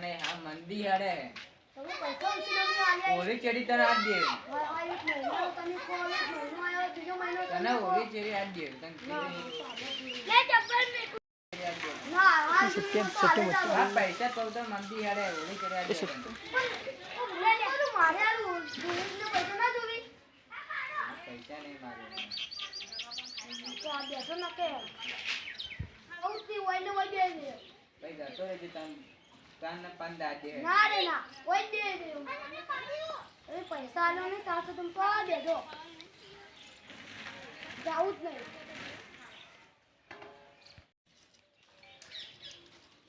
ને આ મંદી અરે હોળી ચડી તને આજ દે. તને હોળી ચડી આજ દે. તને પૈસા કહું તો મંદી હારે હોળી ચડી પૈસા નહીં મારે. બેસો તને પંદ આજ દે. ના રે ના હોય દે દે અરે પૈસા આલો ને ત્યાં તો પા દેજો. જાવું જ નહીં.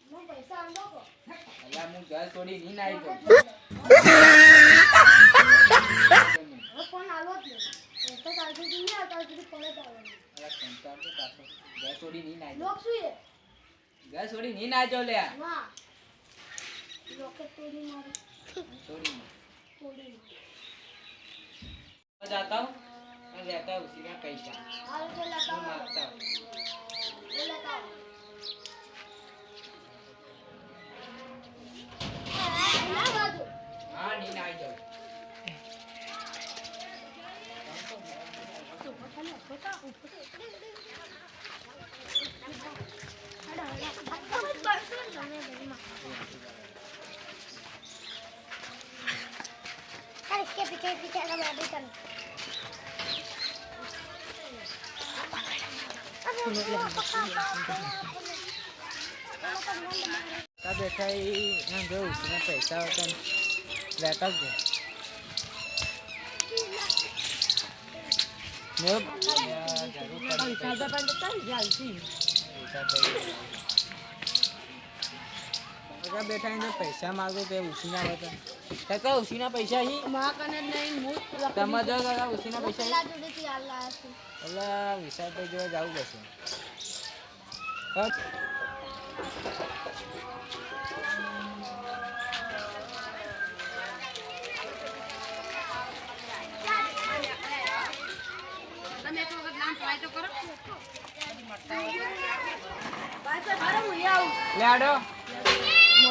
હું પૈસા આંદો કો અલા હું ઘર છોડી નહીં નાઈ હવે ફોન આલો જ નહીં. પૈસા કાલ સુધી નહીં આવતા સુધી પરત આવવાનું અલા સંતાન તો પાછો ઘર છોડી નહીં નાઈ લોક શું એ? ઘર છોડી નહીં નાઈ જાઉં લ્યા. ના લોકેટ તોડી મારી છોડી નહીં તોડી તો જાતા હું અને લેતા આવું સીધા પૈસા હાલ તો લેતા আজকে পিঠে পিঠে আমরা দিতাম Tá deixa aí, não deu, não sei, tá tendo. Já tá bom. Meu, já tá já vai estar já, sim. Agora. યાર, ઉસીના પૈસા હી? કાકા ઉછીના પૈસા હી તમે જો કાકા ઉસીના પૈસા હી? જોડેથી ઓલા વિશાલ ભાઈ જોડે જવું પડશે.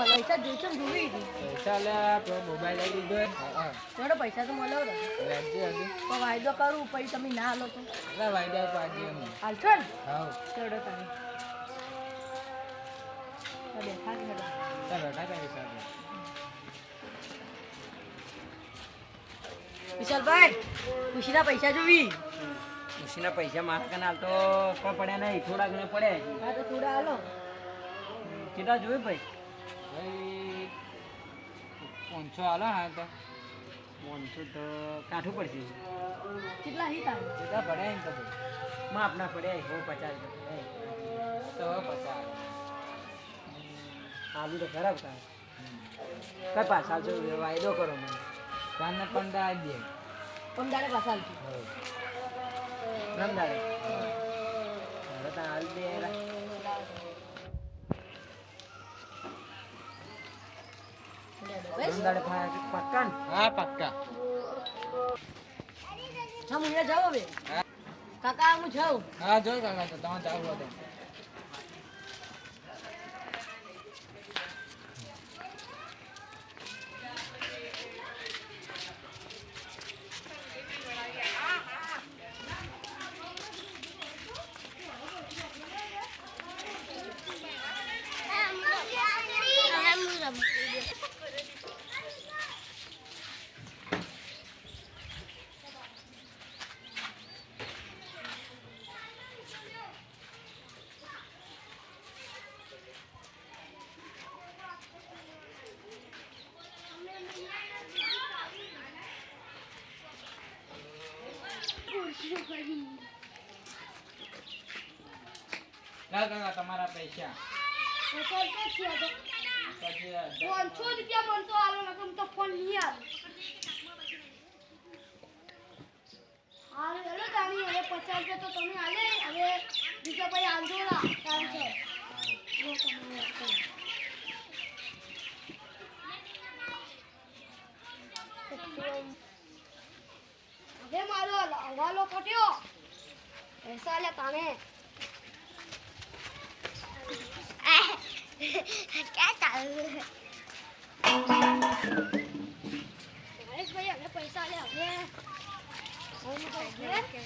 બસ. લે આડો પૈસા લે તો મોબાઈલ લઈ પૈસા તો મળે લેજે હજુ તો વાયદો કરું પછી તમે ના હાલો તો. એટલે વાયદા પાડી ને હાવ ચડો તમે બેઠા. બેઠા વિશાલભાઈ ખુશીના પૈસા જોવી ઉછીના પૈસા મારા કને હાલ તો પડ્યા નહીં. થોડા ઘણા પડ્યા હા તો થોડા હાલો કેટલા જોયું ભાઈ? પાંચસો હાલો હા તો પાંચસો તો કાઠું પડશે કેટલા હી તારે કેટલા પડ્યા એમ તો ભાઈ માપના પડ્યા હો પચાસ તો પચાસ આલુ તો ખરાબ થાય પાછા આવજો વાયદો કરો મને કાનને પંદર આવી દે પમદાડે પાછા હાલશું રમદાડે હવે તો હાલ દે રા. બસ રમદાડે ફા- પક્કા. હા પક્કા. હા હું જાવ હવે. કાકા હું જાઉં હા જો કાકા તો તમે જાવ તો ના કાકા તમારા પૈસા. પાંચસો રૂપિયા બનતો આલો નકમ તો ફોન નહીં આલો હાલ હવે પચાસ રૂપિયા તો તમે આલે હવે બીજા પછી આંદોલા કારણ છે. Sale pane. À, cá tự. Bây giờ nó quay sao cho nha. Ôi, nó quay